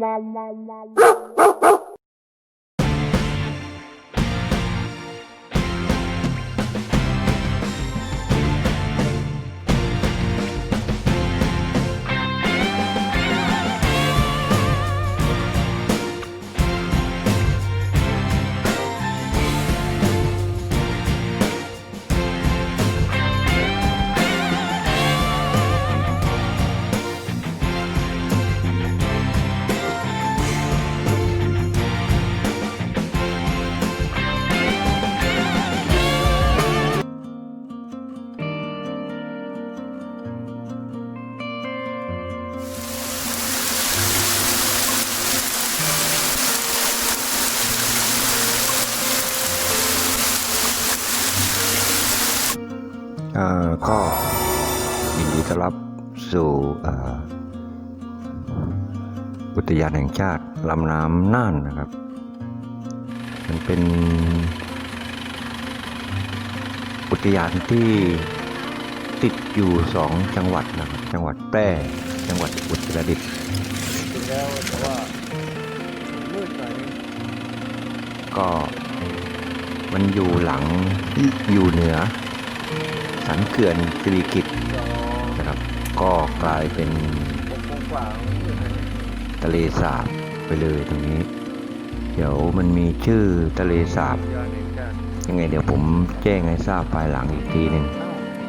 la la la la la la ก็ยินดีต้อนรับสู่อุทยานแห่งชาติลำน้ำน่านนะครับ มันเป็นอุทยานที่ติดอยู่สองจังหวัดนะครับ จังหวัดแพร่จังหวัดอุตรดิตถ์แล้วแต่ว่ามืดหน่อยก็มันอยู่หลังอยู่เหนือ สันเขื่อนสิริกิตนะครับ ก็กลายเป็นทะเลสาบไปเลยตรงนี้ เดี๋ยวมันมีชื่อทะเลสาบยังไงเดี๋ยวผมแจ้งให้ทราบภายหลังอีกทีหนึ่ง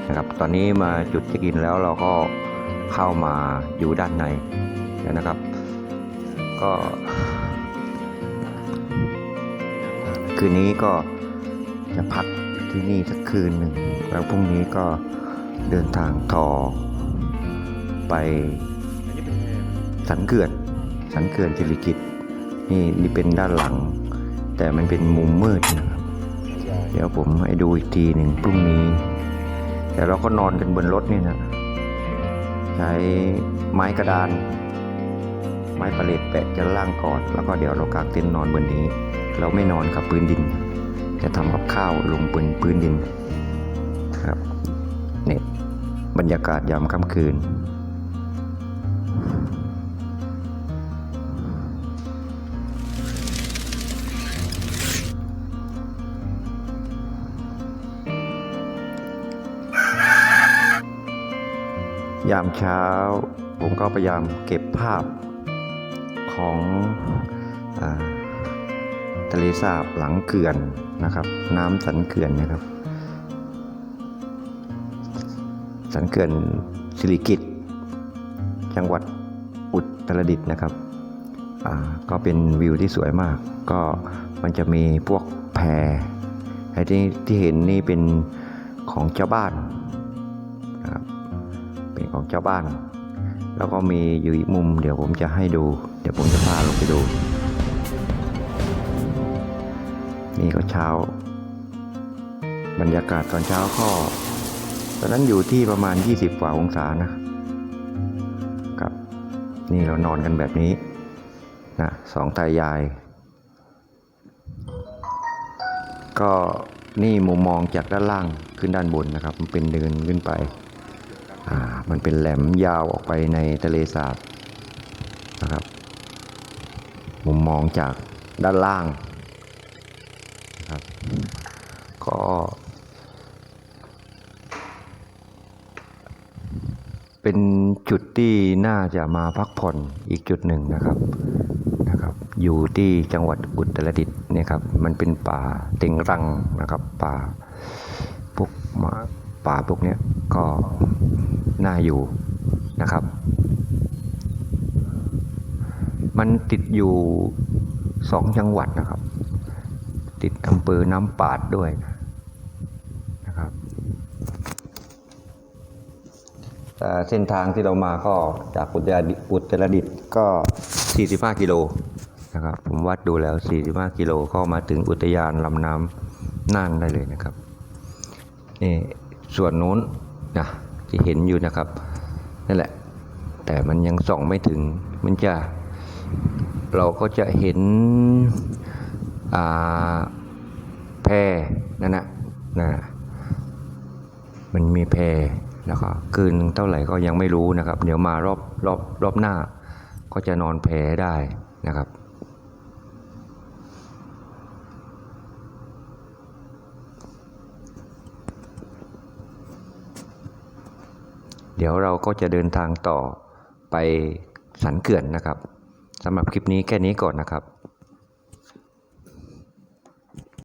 นะครับ ตอนนี้มาจุดเช็คอินแล้วเราก็เข้ามาอยู่ด้านในนะครับ ก็คืนนี้ก็จะพัก ที่นี่สักคืนหนึ่ง แล้วพรุ่งนี้ก็เดินทางต่อไปสันเขื่อน สันเขื่อนสิริกิตนี่นี่เป็นด้านหลัง แต่มันเป็นมุมมืดนะครับ เดี๋ยวผมให้ดูอีกทีหนึ่งพรุ่งนี้ แต่เราก็นอนกันบนรถนี่นะ ใช้ไม้กระดาน ไม้ปะเลตแปะจะล่างก่อน แล้วก็เดี๋ยวเรากางเต็นท์นอนบนนี้ เราไม่นอนกับพื้นดิน จะทำกับข้าวลงบนพื้นดินครับเนี่ยบรรยากาศยามค่ำคืน ยามเช้า ผมก็พยายามเก็บภาพของอทะเลสาบหลังเขื่อน นะครับ น้ำสันเขื่อนนะครับ สันเขื่อนสิริกิตจังหวัดอุตรดิตถ์นะครับอ่าก็เป็นวิวที่สวยมาก ก็มันจะมีพวกแพไอ้ที่ที่เห็นนี่เป็นของเจ้าบ้านนะครับเป็นของเจ้าบ้าน แล้วก็มีอยู่อีกมุม เดี๋ยวผมจะให้ดู เดี๋ยวผมจะพาลงไปดู นี่ก็เช้า บรรยากาศตอนเช้าก็ตอนนั้นอยู่ที่ประมาณ 20 กว่าองศานะครับ นี่เรานอนกันแบบนี้นะสองตายาย ก็นี่มุมมองจากด้านล่างขึ้นด้านบนนะครับ มันเป็นเดินขึ้นไป อ่า มันเป็นแหลมยาวออกไปในทะเลสาบนะครับ มุมมองจากด้านล่างนะครับ ก็เป็นจุดที่น่าจะมาพักผ่อนอีกจุดหนึ่งนะครับนะครับ อยู่ที่จังหวัดอุตรดิตถ์เนี่ยครับ มันเป็นป่าเต็งรังนะครับ ป่าพวกมาป่าพวกนี้ก็น่าอยู่นะครับ มันติดอยู่สองจังหวัดนะครับ ติดอำเภอน้ำปาดด้วยนะครับ เส้นทางที่เรามาก็จากอุตรอุตรดิตถ์ก็ 45 กิโลนะครับ ผมวัดดูแล้ว 45 กิโลก็มาถึงอุทยานลำน้ำน่านได้เลยนะครับนี่ส่วนนู้นนะที่เห็นอยู่นะครับนั่นแหละ แต่มันยังส่องไม่ถึงมันจะเราก็จะเห็นแพนั่นนะนะมันมีแพร แล้วก็คืนเท่าไหร่ก็ยังไม่รู้นะครับ เดี๋ยวมารอบรอบรอบหน้า ก็จะนอนแพได้นะครับเดี๋ยวเราก็จะเดินทางต่อไปสันเขื่อนนะครับสำหรับคลิปนี้แค่นี้ก่อนนะครับ